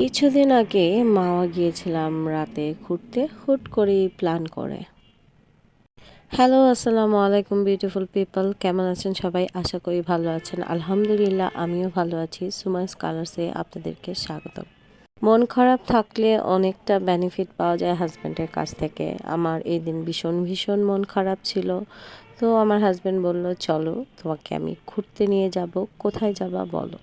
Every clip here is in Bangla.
কিছুদিন আগে মাওয়া গিয়েছিলাম রাতে ঘুরতে, হুট করেই প্ল্যান করে। হ্যালো, আসসালামু আলাইকুম বিউটিফুল পিপল কেমন আছেন সবাই? আশা করি ভালো আছেন। আলহামদুলিল্লাহ, আমিও ভালো আছি। সুমাইস কালার্সে আপনাদেরকে স্বাগত মন খারাপ থাকলে অনেকটা বেনিফিট পাওয়া যায় হাজব্যান্ডের কাছ থেকে। আমার এই দিন ভীষণ ভীষণ মন খারাপ ছিল। তো আমার হাজব্যান্ড বলল, চলো, তোমাকে আমি ঘুরতে নিয়ে যাব। কোথায় যাবা বলো?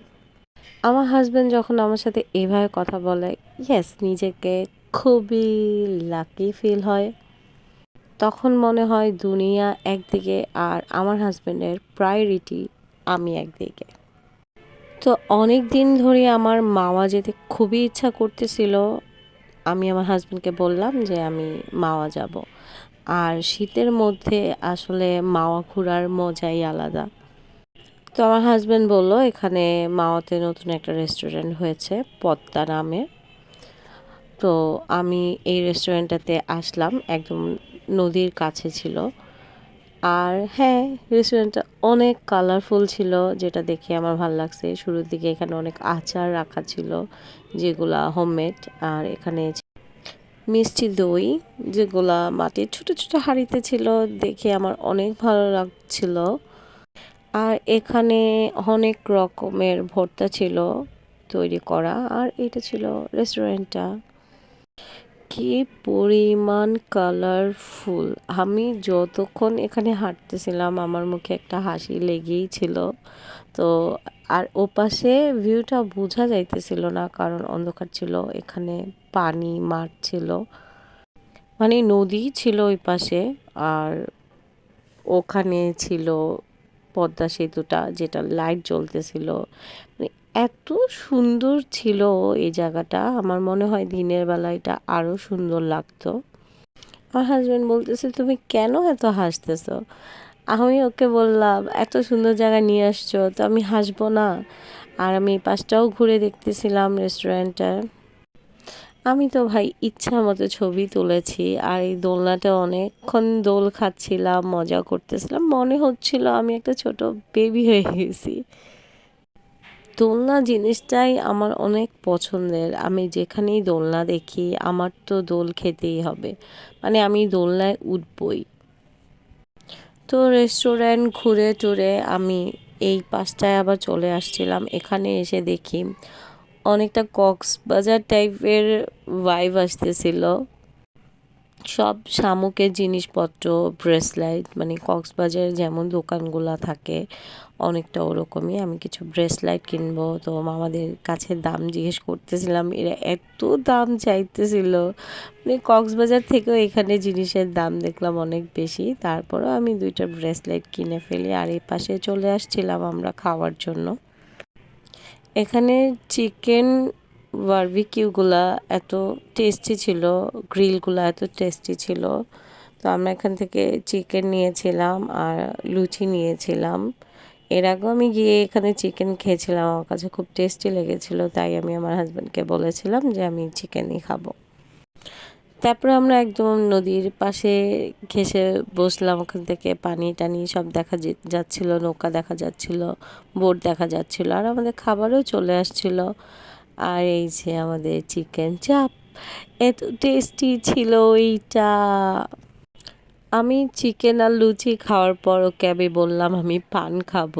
আমার হাজব্যান্ড যখন আমার সাথে এভাবে কথা বলে ইয়েস নিজেকে খুবই লাকি ফিল হয়। তখন মনে হয় দুনিয়া একদিকে আর আমার হাজব্যান্ডের প্রায়োরিটি আমি একদিকে। তো অনেক দিন ধরে আমার মাওয়া যেতে খুবই ইচ্ছা করতেছিল। আমি আমার হাজব্যান্ডকে বললাম যে আমি মাওয়া যাব। আর শীতের মধ্যে আসলে মাওয়া ঘোরার মজাই আলাদা। তো আমার হাজব্যান্ড বলল, এখানে মাওয়াতে নতুন একটা রেস্টুরেন্ট হয়েছে, পদ্মা নামে। তো আমি এই রেস্টুরেন্টটাতে আসলাম, একদম নদীর কাছে ছিল। আর হ্যাঁ রেস্টুরেন্টটা অনেক কালারফুল ছিল, যেটা দেখে আমার ভালো লাগছে। শুরুর দিকে এখানে অনেক আচার রাখা ছিল, যেগুলা হোমমেড আর এখানে মিষ্টি দই, যেগুলা মাটির ছোট ছোট হাঁড়িতে ছিল, দেখে আমার অনেক ভালো লাগছিল। আর এখানে অনেক রকমের ভর্তা ছিল তৈরি করা, আর এটা ছিল রেস্টুরেন্টটা কি পরিমাণ কালারফুল আমি যতক্ষণ এখানে হাঁটতেছিলাম, আমার মুখে একটা হাসি লেগেই ছিল। তো, আর ওপাশে ভিউটা বোঝা যাইতেছিল না, কারণ অন্ধকার ছিল, এখানে পানি, মাঠ ছিল। মানে নদী ছিল ওই পাশে আর ওখানে ছিল পদ্মা সেতুটা যেটা লাইট জ্বলতেছিল। মানে এত সুন্দর ছিল এই জায়গাটা। আমার মনে হয় দিনের বেলা এটা আরও সুন্দর লাগতো। আমার হাজব্যান্ড বলতেছে, তুমি কেন এত হাসতেছো? আমি ওকে বললাম, এত সুন্দর জায়গায় নিয়ে আসছো, তো আমি হাসবো না। আর আমি পাশটাও ঘুরে দেখতেছিলাম রেস্টুরেন্টটা আমি তো ভাই ইচ্ছা মতো ছবি তুলেছি আর এই দোলনাটা অনেকক্ষণ দোল খাচ্ছিলাম, মজা করতেছিলাম। মনে হচ্ছিল আমি একটা ছোট বেবি হয়ে গেছি। দোলনা জিনিসটাই আমার অনেক পছন্দের। আমি যেখানেই দোলনা দেখি, আমার তো দোল খেতেই হবে। মানে আমি দোলনায় উঠবই। তো রেস্টুরেন্ট ঘুরে টুরে আমি এই পাশটায় আবার চলে আসছিলাম। এখানে এসে দেখি অনেকটা কক্সবাজার টাইপের ভাইব আসতেছিল। সব শামুকের জিনিসপত্র ব্রেসলাইট মানে কক্সবাজার যেমন দোকানগুলো থাকে, অনেকটা ওরকমই। আমি কিছু ব্রেসলাইট কিনবো, তো আমাদের কাছে দাম জিজ্ঞেস করতেছিলাম, এরা এত দাম চাইতেছিল। মানে কক্সবাজার থেকেও এখানে জিনিসের দাম দেখলাম অনেক বেশি। তারপরেও আমি দুইটা ব্রেসলাইট কিনে ফেলি, আর এই পাশে চলে আসছিলাম আমরা খাওয়ার জন্য। এখানে চিকেন বারবিকিউগুলা এত টেস্টি ছিল গ্রিলগুলো এত টেস্টি ছিল। তো আমরা এখান থেকে চিকেন নিয়েছিলাম আর লুচি নিয়েছিলাম। এর আগেও আমি গিয়ে এখানে চিকেন খেয়েছিলাম, আমার কাছে খুব টেস্টি লেগেছিল, তাই আমি আমার হাজব্যান্ডকে বলেছিলাম যে আমি চিকেনই খাব। তারপরে আমরা একদম নদীর পাশে ঘেসে বসলাম, ওখান থেকে পানি টানি সব দেখা যাচ্ছিল, নৌকা দেখা যাচ্ছিল, বোট দেখা যাচ্ছিল, আর আমাদের খাবারও চলে আসছিল। আর এই যে আমাদের চিকেন চাপ, এত টেস্টি ছিল এইটা। আমি চিকেন আর লুচি খাওয়ার পর ওকে আমি বললাম, আমি পান খাব।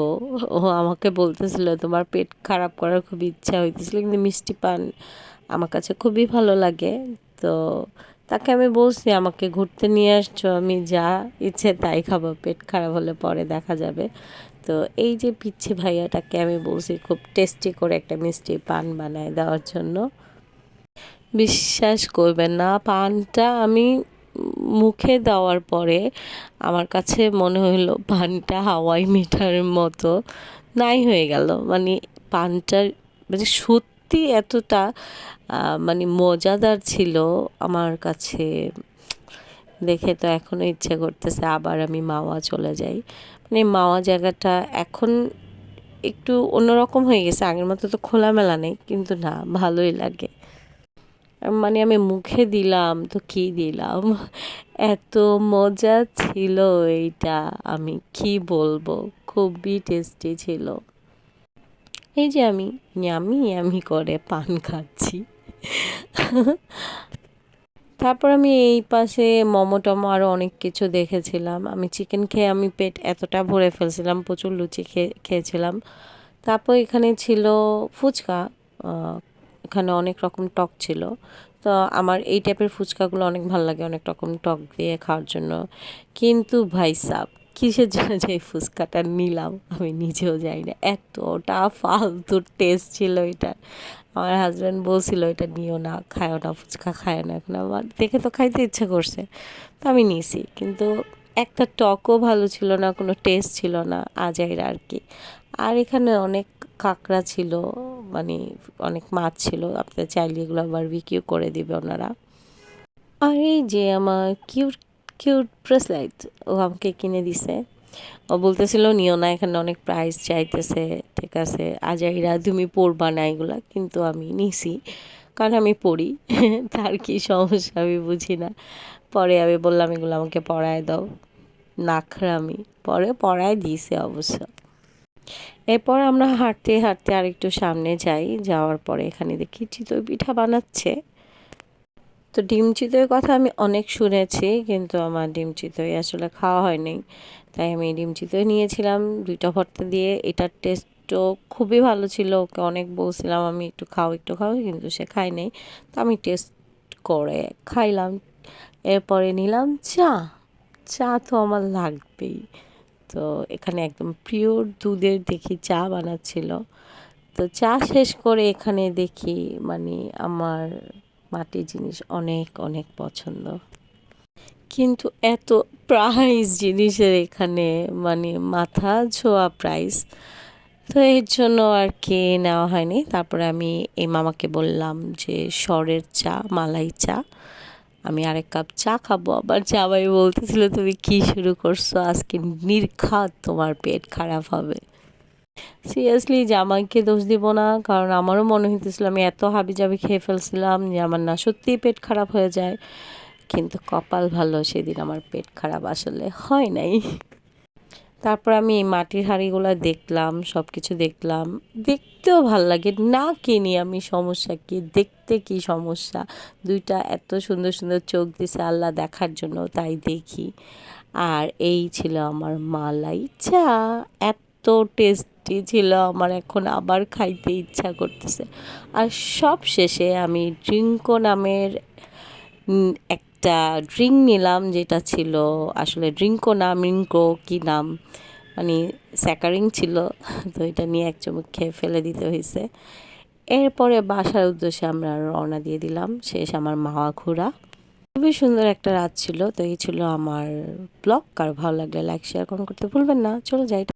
ও আমাকে বলতেছিল, তোমার পেট খারাপ করার খুব ইচ্ছা হইতেছিল, কিন্তু মিষ্টি পান আমার কাছে খুবই ভালো লাগে। তো তাকে আমি বলছি, আমাকে ঘুরতে নিয়ে আসছো, আমি যা ইচ্ছে তাই খাব, পেট খারাপ হলে পরে দেখা যাবে। তো এই যে পিচ্ছি ভাইয়াটাকে আমি বলছি, খুব টেস্টি করে একটা মিষ্টি পান বানায় দেওয়ার জন্য। বিশ্বাস করবেন না, পানটা আমি মুখে দেওয়ার পরে আমার কাছে মনে হলো পানটা হাওয়াই মিঠার মতো। নাই হয়ে গেল মানে পানটার মানে সত্যি এতটা মানে মজাদার ছিল আমার কাছে। দেখে তো এখনও ইচ্ছে করতেছে আবার আমি মাওয়া চলে যাই। মানে মাওয়া জায়গাটা এখন একটু অন্যরকম হয়ে গেছে, আগের মতো তো খোলামেলা নেই, কিন্তু না, ভালোই লাগে। মানে আমি মুখে দিলাম, তো কি দিলাম? এত মজা ছিল এইটা, আমি কি বলব? খুবই টেস্টি ছিল। এই যে আমি, ইয়ামি ইয়ামি করে পান খাচ্ছি। তারপর আমি এই পাশে মোমো টমো আরও অনেক কিছু দেখেছিলাম। আমি চিকেন খেয়ে আমি পেট এতটা ভরে ফেলছিলাম, প্রচুর লুচি খেয়ে খেয়েছিলাম। তারপর এখানে ছিল ফুচকা এখানে অনেক রকম টক ছিল। তো আমার এই টাইপের ফুচকাগুলো অনেক ভালো লাগে, অনেক রকম টক দিয়ে খাওয়ার জন্য। কিন্তু ভাই সাব কিসের জন্য যে ফুচকাটা নিলাম? আমি নিজেও যাই না। এতটা ফালতু টেস্ট ছিল এটা। আমার হাজব্যান্ড বলছিল, এটা নিও না খায়ও না, ফুচকা খায় না এখন আমার দেখে তো খাইতে ইচ্ছে করছে। তো আমি নিয়েছি কিন্তু একটা টকও ভালো ছিল না, কোনো টেস্ট ছিল না, আজাইরা আর কি আর এখানে অনেক কাঁকড়া ছিল মানে অনেক মাছ ছিল। আপনারা চাইলে এগুলো আবার বিক্রিও করে দিবে ওনারা। আর এই যে আমার কিউট কিউট ব্রেসলাইট ও আমাকে কিনে দিছে। ও বলতেছিল, নিও না, এখানে অনেক প্রাইস চাইতেছে, ঠিক আছে। আজাইরা, তুমি পড়বা না এগুলা। কিন্তু আমি নিছি, কারণ আমি পড়ি। তার কি সমস্যা আমি বুঝি না। পরে আমি বললাম, এগুলো আমাকে পড়ায় দাও। নাখরামি পরে পড়ায় দিয়েছে অবশ্য। এরপর আমরা হাঁটতে হাঁটতে আরেকটু সামনে যাই। যাওয়ার পরে এখানে দেখি চিতই পিঠা বানাচ্ছে। তো ডিম চিতইয়ের কথা আমি অনেক শুনেছি, কিন্তু আমার ডিম চিতই আসলে খাওয়া হয়নি। তাই আমি ডিম চিতই নিয়েছিলাম, দুইটা ভর্তা দিয়ে। এটার টেস্টও খুবই ভালো ছিল, ওকে অনেক বলছিলাম, আমি একটু খাও একটু খাও কিন্তু সে খায় নাই তো আমি টেস্ট করে খাইলাম। এরপরে নিলাম চা। চা তো আমার লাগবেই। তো এখানে একদম পিওর দুধের দেখি চা বানাচ্ছিল। তো চা শেষ করে এখানে দেখি মানে আমার মাটির জিনিস অনেক অনেক পছন্দ। কিন্তু এত প্রাইস জিনিসের এখানে মানে মাথা ছোঁয়া প্রাইস তো এর জন্য আর কি নেওয়া হয়নি। তারপরে আমি এই মামাকে বললাম যে স্বরের চা, মালাই চা। আমি আরেক কাপ চা খাব। আবার জামাই বলতেছিল, তুমি কি শুরু করছ? আজকে নির্ঘাত তোমার পেট খারাপ হবে। সিরিয়াসলি জামাইকে দোষ দিব না, কারণ আমারও মনে হইতেছিল আমি এত হাবি জাবি খেয়ে ফেলছিলাম যে আমার না সত্যিই পেট খারাপ হয়ে যায়। কিন্তু কপাল ভালো, সেদিন আমার পেট খারাপ আসলে হয় নাই। তারপর আমি এই মাটির হাঁড়িগুলো দেখলাম সব কিছু দেখলাম। দেখতেও ভালো লাগে, না কিনি আমি সমস্যা কি, দেখতে কি সমস্যা? দুইটা এত সুন্দর সুন্দর চোখ দিছে আল্লাহ দেখার জন্য, তাই দেখি। আর এই ছিল আমার মালাই চা। এত টেস্টি ছিল, আমার এখন আবার খাইতে ইচ্ছা করতেছে। আর সব শেষে আমি ড্রিঙ্কো নামের একটা ড্রিঙ্ক নিলাম, যেটা ছিল আসলে ড্রিঙ্কো না মিঙ্কো কি নাম মানে স্যাকারিং ছিল, তো এটা নিয়ে এক চুমুক খেয়ে ফেলে দিতে হয়েছে এরপরে বাসার উদ্দেশ্যে আমরা রওনা দিয়ে দিলাম, শেষ আমার মাওয়া ঘোরা খুবই সুন্দর একটা রাত ছিল, তো এই ছিল আমার ব্লগ। কার ভালো লাগলে লাইক শেয়ার কমেন্ট করতে ভুলবেন না। চলো যাই।